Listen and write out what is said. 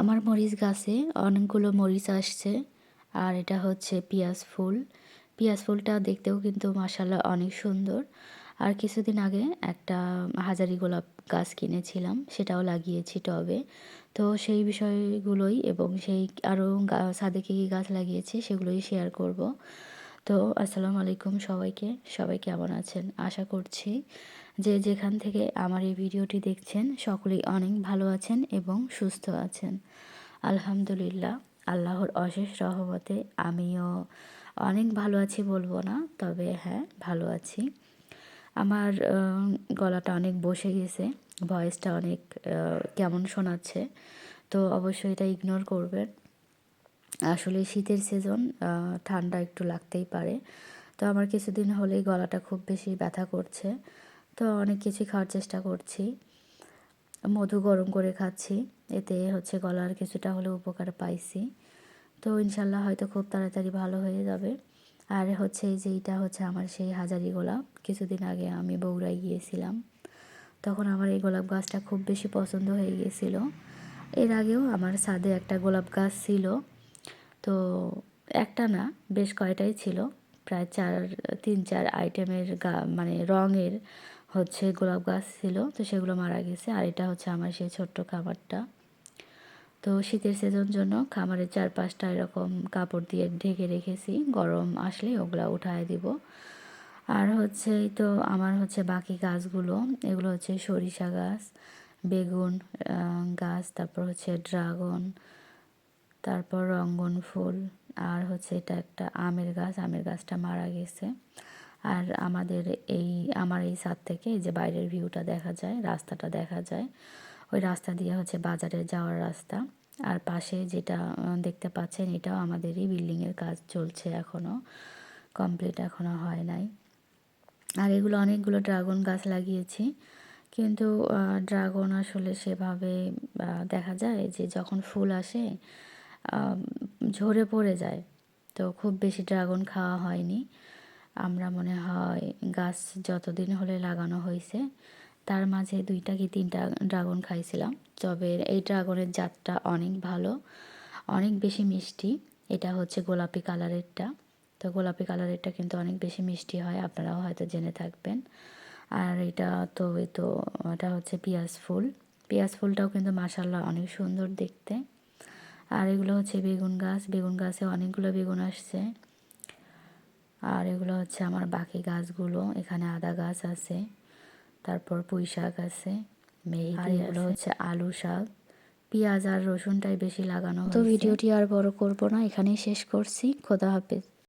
আমার মরিচ গাছে অনেকগুলো মরিচ আসছে। আর এটা হচ্ছে পিঁয়াজ ফুল। পিঁয়াজ ফুলটা দেখতেও কিন্তু মাসাল্লাহ অনেক সুন্দর। আর কিছুদিন আগে একটা হাজারি গোলাপ গাছ কিনেছিলাম, সেটাও লাগিয়েছি টবে। তো সেই বিষয়গুলোই এবং সেই আরও ছাদে কী কী গাছ লাগিয়েছি সেগুলোই শেয়ার করব। তো আসসালামু আলাইকুম সবাইকে। সবাই কেমন আছেন? আশা করছি যে যেখান থেকে আমার এই ভিডিওটি দেখছেন, সকলেই অনেক ভালো আছেন এবং সুস্থ আছেন। আলহামদুলিল্লাহ, আল্লাহর অশেষ রহমতে আমিও অনেক ভালো আছি বলব না, তবে হ্যাঁ ভালো আছি। আমার গলাটা অনেক বসে গেছে, ভয়েসটা অনেক কেমন শোনাচ্ছে, তো অবশ্যই এটা ইগনোর করবেন। আসলে শীতের সিজন ঠান্ডা একটু লাগতেই পারে। তো আমার কিছুদিন হলেই গলাটা খুব বেশি ব্যথা করছে। তো অনেক কিছুই খাওয়ার চেষ্টা করছি। মধু গরম করে খাচ্ছি। এতে হচ্ছে গলার কিছুটা হলে উপকার পাইছি। তো ইনশাল্লাহ হয়তো খুব তাড়াতাড়ি ভালো হয়ে যাবে। আর হচ্ছে যে এইটা হচ্ছে আমার সেই হাজারি গোলাপ। কিছুদিন আগে আমি বগুড়ায় গিয়েছিলাম। তখন আমার এই গোলাপ গাছটা খুব বেশি পছন্দ হয়ে গিয়েছিল। এর আগেও আমার ছাদে একটা গোলাপ গাছ ছিল। তো একটা না, বেশ কয়টাই ছিল। প্রায় চার, তিন, চার আইটেমের গা মানে রঙের হচ্ছে গোলাপ গাছ ছিল, তো সেগুলো মারা গেছে। আর এটা হচ্ছে আমার সেই ছোট্ট খাবারটা। তো শীতের সিজন জন্য খামারের চারপাশটা এরকম কাপড় দিয়ে ঢেকে রেখেছি। গরম আসলে ওগুলো উঠায় দিব। আর হচ্ছে তো আমার হচ্ছে বাকি গাছগুলো, এগুলো হচ্ছে সরিষা গাছ, বেগুন গাছ, তারপর হচ্ছে ড্রাগন তারপর রঙ্গন ফুল, আর হচ্ছে এটা একটা আমের গাছ, আমের গাছটা মারা গেছে। আর আমাদের এই, আমার এই ছাদ থেকে এই যে বাইরের ভিউটা দেখা যায়, রাস্তাটা দেখা যায়, ওই রাস্তা দিয়ে হচ্ছে বাজারে যাওয়ার রাস্তা। আর পাশে যেটা দেখতে পাচ্ছেন এটাও আমাদেরই বিল্ডিংয়ের কাজ চলছে এখনও কমপ্লিট এখনও হয় নাই। আর এগুলো অনেকগুলো ড্রাগন গাছ লাগিয়েছি, কিন্তু ড্রাগন আসলে সেভাবে দেখা যায় যে যখন ফুল আসে ঝরে পড়ে যায়। তো খুব বেশি ড্রাগন খাওয়া হয়নি। আমরা মনে হয় গাছ যতদিন হলে লাগানো হয়েছে, তার মাঝে দুইটা কি তিনটা ড্রাগন খাইছিলাম। তবে এই ড্রাগনের জাতটা অনেক ভালো, অনেক বেশি মিষ্টি। এটা হচ্ছে গোলাপি কালারেরটা। তো গোলাপি কালারেরটা কিন্তু অনেক বেশি মিষ্টি হয়, আপনারাও হয়তো জেনে থাকবেন। আর এটা তো এই তো, এটা হচ্ছে পেঁয়াজ ফুল। পেঁয়াজ ফুলটাও কিন্তু মাসাল্লাহ অনেক সুন্দর দেখতে। আর এগুলো হচ্ছে বেগুন গাছ। বেগুন গাছে অনেকগুলো বেগুন আসছে। আর এগুলো হচ্ছে আমার বাকি গাছগুলো। এখানে আদা গাছ আছে তারপর পুঁই শাক আছে আর এগুলো হচ্ছে আলু শাক। পেঁয়াজ আর রসুনটাই বেশি লাগানো তো ভিডিওটি আর বড় করব না এখানেই শেষ করছি। খোদা হাফেজ।